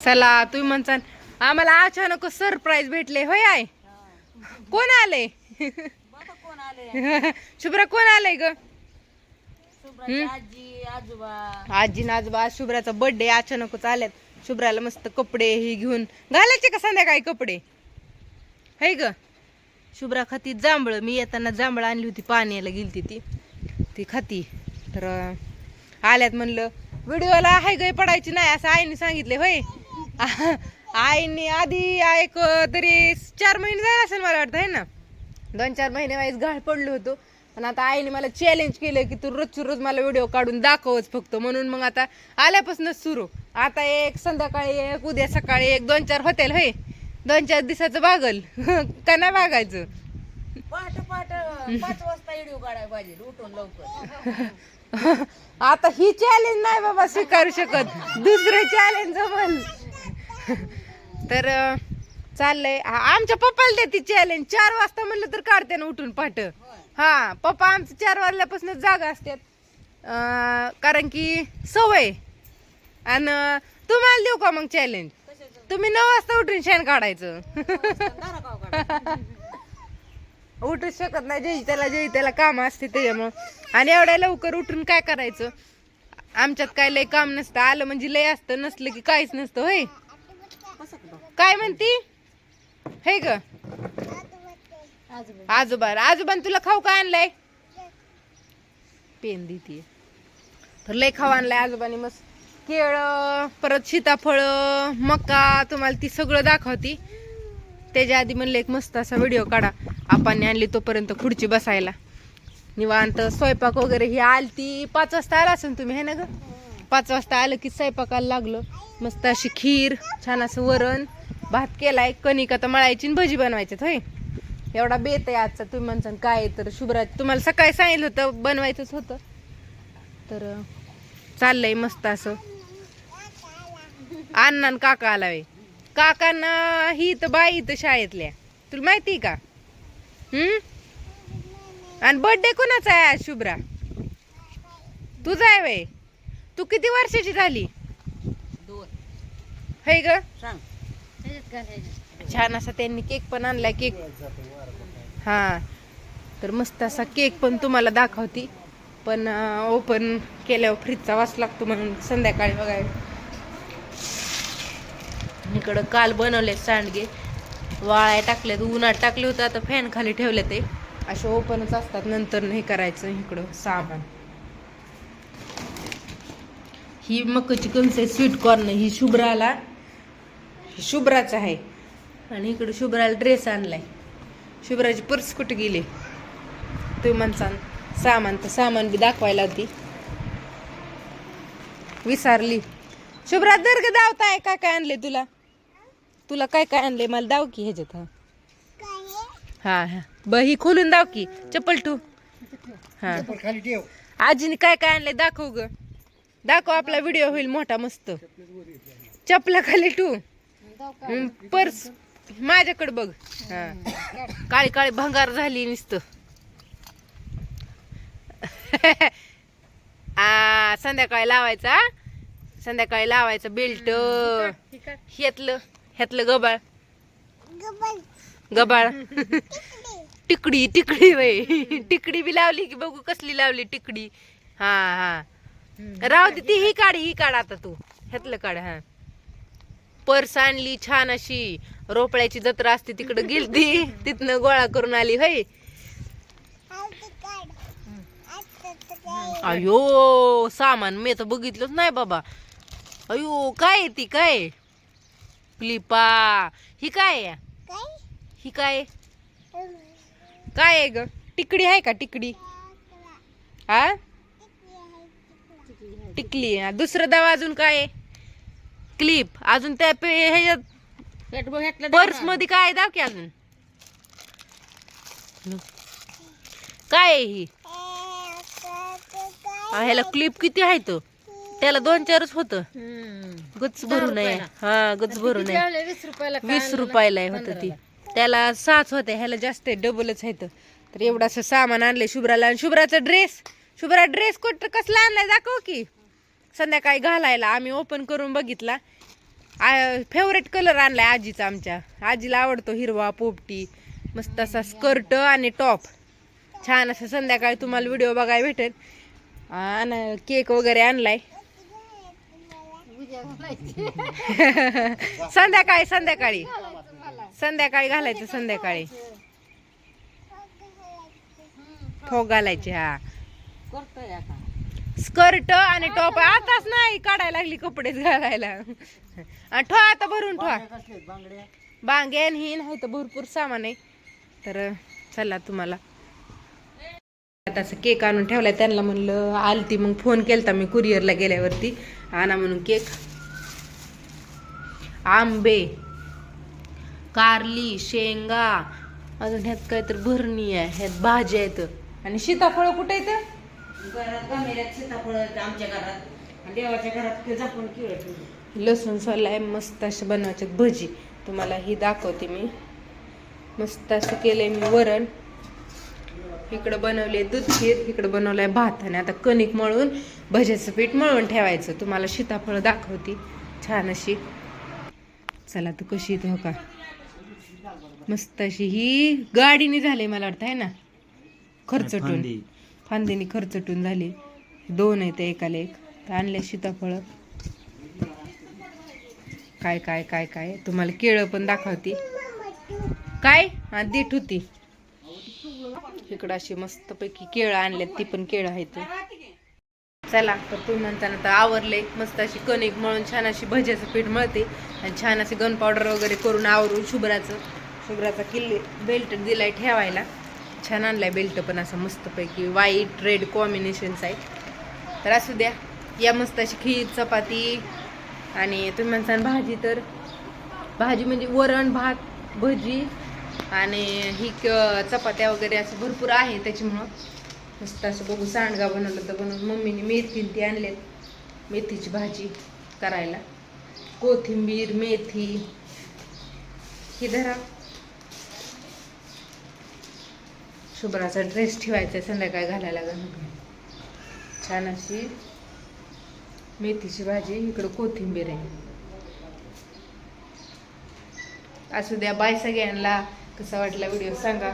चला तुम्ही म्हणसान आम्हाला अचानक सरप्राईज भेटले होय आय कोण आले? आले? शुभ्रा कोण आलंय ग? आजी नाजबा आज शुभ्राचा बर्थडे अचानकच आल्यात. शुभ्राला मस्त कपडे ही घेऊन घालायचे का संध्याकाळी कपडे? है ग? शुभ्रा खाती जांभळं. मी येताना जांभळं आणली होती पाण्याला गेलती ती. ती खाती. तर आल्यात म्हणलं व्हिडिओला हाय गय पडायची नाही असं आईने सांगितले होय? आईने आधी एक तरी चार महिने झाले असेल मला वाटतं आहे ना? दोन चार महिने वाईस घाळ पडलो होतो. पण आता आईने मला चॅलेंज केलं की तू रोजची रोज मला व्हिडिओ काढून दाखवच फक्त. म्हणून मग आता आल्यापासूनच सुरू. आता एक संध्याकाळी एक उद्या सकाळी एक दोन चार होतील होय? दोन चार दिवसाचं बागल. का नाही बागायचं? पहाट पहाट पाच वाजता व्हिडिओ काढायला पाहिजे उठून लवकर. आता ही चॅलेंज नाही बाबा स्वीकारू शकत. दुसरं चॅलेंज जमल तर चाललंय. आमच्या पप्पाला देते चॅलेंज चार वाजता म्हणलं तर काढते ना उठून पाठ हा पप्पा आमचं चार वाजल्यापासून जागा असतात. कारण की सवय. आणि तुम्हाला देऊ का मग चॅलेंज तुम्ही नऊ वाजता उठून शेण काढायचं. उठूच शकत नाही. जे त्याला जे त्याला काम असते त्याच्यामुळं आणि एवढ्या लवकर उठून काय करायचं? आमच्यात काय लय काम नसतं. आलं म्हणजे लय असतं नसलं की काहीच नसतं होय? काय म्हणती? हे ग. आजोबा आजोबा आजोबान तुला खाऊ का आणलाय? पेन देते. तर लय खाऊ आणलाय आजोबाने मस्त. केळ परत सीताफळ मका तुम्हाला ती सगळं दाखवती. त्याच्या आधी म्हणलं एक मस्त असा व्हिडिओ काढा. आपण आणली तोपर्यंत खुर्ची बसायला. निवांत स्वयंपाक वगैरे ही आलती. पाच वाजता आला असेल तुम्ही हे ना ग? पाच वाजता आलं की स्वयंपाकाला लागलं. मस्त अशी खीर छान असं वरण भात केलाय कणिक आता मळायची आणि भजी बनवायची होय? एवढा बेत आहे आजचा तुम्ही म्हणसान काय आहे तर शुभ्राज तुम्हाला सकाळी सांगितलं होतं बनवायचंच होतं. तर चाललंय मस्त असं. अण्णा काका आला वे काकांना ही तर बाई इथं शाळेतल्या. तुला माहिती आहे का? हम्म? आणि बर्थडे कोणाचा आहे आज शुभ्रा? तुझा आहे वय? तू किती वर्षाची झाली? दोन. है ग? सांग. छान असा त्यांनी केक पण आणलाय केक. हा. तर मस्त असा केक पण तुम्हाला दाखवती. पण ओपन केल्यावर फ्रीजचा वास लागतो म्हणून संध्याकाळी बघायला. इकडं काल बनवले सांडगे. वाळ्या टाकलेत उन्हात टाकले होते आता फॅन खाली ठेवले ते. असे ओपनच असतात नंतर नाही करायचं इकडं सामान. ही मकाची कणस आहे स्वीट कॉर्न ही शुभ्राला ही शुभ्राचं आहे. आणि इकडे शुभ्राला ड्रेस आणलाय. शुभ्राची पर्स कुठे गेली? तुम्ही म्हणसान सामान तर सामान बी दाखवायला होती. विसारली. शुभ्रा दर्ग दावताय काय काय आणले तुला? तुला काय काय आणले मला दाव की ह्याच्यात हा. हा हा. ब ही खोलून दाव की. चप्पल टू हा. आजीने काय काय आणले दाखव ग. दाखव आपला व्हिडिओ होईल मोठा मस्त. चपला खाली टू पर्स. माझ्याकडे बघ. हा. काळी काळी भंगार झाली नुसतं. आ संध्याकाळी लावायचा. संध्याकाळी लावायचं बेल्ट. ह्यातलं ह्यातलं गबाळ. गबाळ. टिकडी टिकडी बाई टिकडी बी लावली की बघू कसली लावली टिकडी. हा हा. राहू दे ती ही काढ ही काढ आता तू. ह्यातलं काढ हा. पर्स आणली छान अशी. रोपळ्याची जत्रा असते तिकडं गेलती. तिथनं गोळा करून आली होय. अयो सामान मी तर बघितलंच नाही बाबा. अयो काय आहे ती काय? फ्लिपा ही काय आहे? ही काय? काय आहे ग? टिकडी आहे का टिकडी? हा? टिकली. दुसरं दवा अजून काय आहे? क्लिप अजून त्या पे- ह्याच्यात पर्समध्ये काय? दाव की अजून. काय ही? हा, ह्याला क्लिप किती आहे तो? त्याला दोन चारच होत. गच भरू नये. हा गच भरू नये. वीस रुपयाला होत ती. त्याला सात होते ह्याला जास्त आहे डबलच आहे तर एवढासं सामान आणलंय शुभ्राला. आणि शुभ्राचा ड्रेस शुभ्रा ड्रेस कुठं कसला आणलाय? दाखव की. संध्याकाळी घालायला. आम्ही ओपन करून बघितला. फेवरेट कलर आणलाय आजीचा आमच्या. आजीला आवडतो हिरवा पोपटी मस्त असा स्कर्ट आणि टॉप छान असं संध्याकाळी तुम्हाला व्हिडिओ बघायला भेटेल. आणि केक वगैरे आणलाय. संध्याकाळी संध्याकाळी. संध्याकाळी घालायचं संध्याकाळी. फोग घालायचे हा. स्कर्ट आणि टॉप. आताच नाही काढायला लागली कपडेच घालायला. आणि ठो आता भरून ठेवा. बांगे आणि ही नाही तर भरपूर सामान आहे. तर चला तुम्हाला. आता असं केक आणून ठेवलाय त्यांना म्हणलं आलती मग फोन केलता मी कुरिअरला गेल्यावरती. आणा म्हणून केक. आंबे कारली शेंगा. अजून ह्यात काय तर भरणी आहे ह्यात भाज्या आहेत. आणि सीताफळ कुठे आहेत? घरात गमेल्यात सीताफळ आमच्या घरात. आणि देवाच्या घरात झाकून किळ लसूण सोलाय मस्त असे बनवायचे भजी. तुम्हाला ही दाखवते मी. मस्त असं केलंय मी वरण. इकडं बनवले दूध खीर इकडं बनवलाय भात. आणि आता कणिक मळून भज्याचं पीठ मळून ठेवायचं. तुम्हाला सीताफळ दाखवते. छान अशी. चला तू कशी येते हो का? मस्त अशी. ही गाडीने झाली मला वाटतं आहे ना? खर्चटून. फांदीने खरचटून झाली. दोन आहेत एकाला एक. तर आणले सीताफळ. काय काय काय काय? तुम्हाला केळं पण दाखवते. काय? हा देठ होती. इकडं अशी मस्तपैकी केळं आणल्यात ती पण केळं आहेत. चला तर तुम्ही म्हणताना तर आवरले. मस्त अशी कणिक मळून छान अशी भज्याचं पीठ मळते. आणि छान असे गन पावडर वगैरे करून आवरून शुभ्राचं शुभ्राचा किल्ले बेल्ट दिलाय ठेवायला. छान आणलाय बेल्ट पण असं मस्तपैकी व्हाईट रेड कॉम्बिनेशन्स आहे तर असू द्या या मस्त अशी खीर चपाती आणि तुम्ही म्हणसान भाजी तर. भाजी म्हणजे वरण भात भजी आणि ही क- चपात्या वगैरे असं भरपूर आहे त्याच्यामुळं. मस्त असं बघू सांडगा बनवलं तर बनवून मम्मीने मेथी ती आणलेत मेथीची भाजी करायला. कोथिंबीर मेथी. ही धरा. शुभ्राचा ड्रेस ठेवायचा आहे संध्याकाळी घालायला लागेल. छान अशी मेथीची भाजी इकडं कोथिंबीर आहे. असू द्या बाय सगळ्यांना. कसा वाटला व्हिडिओ सांगा.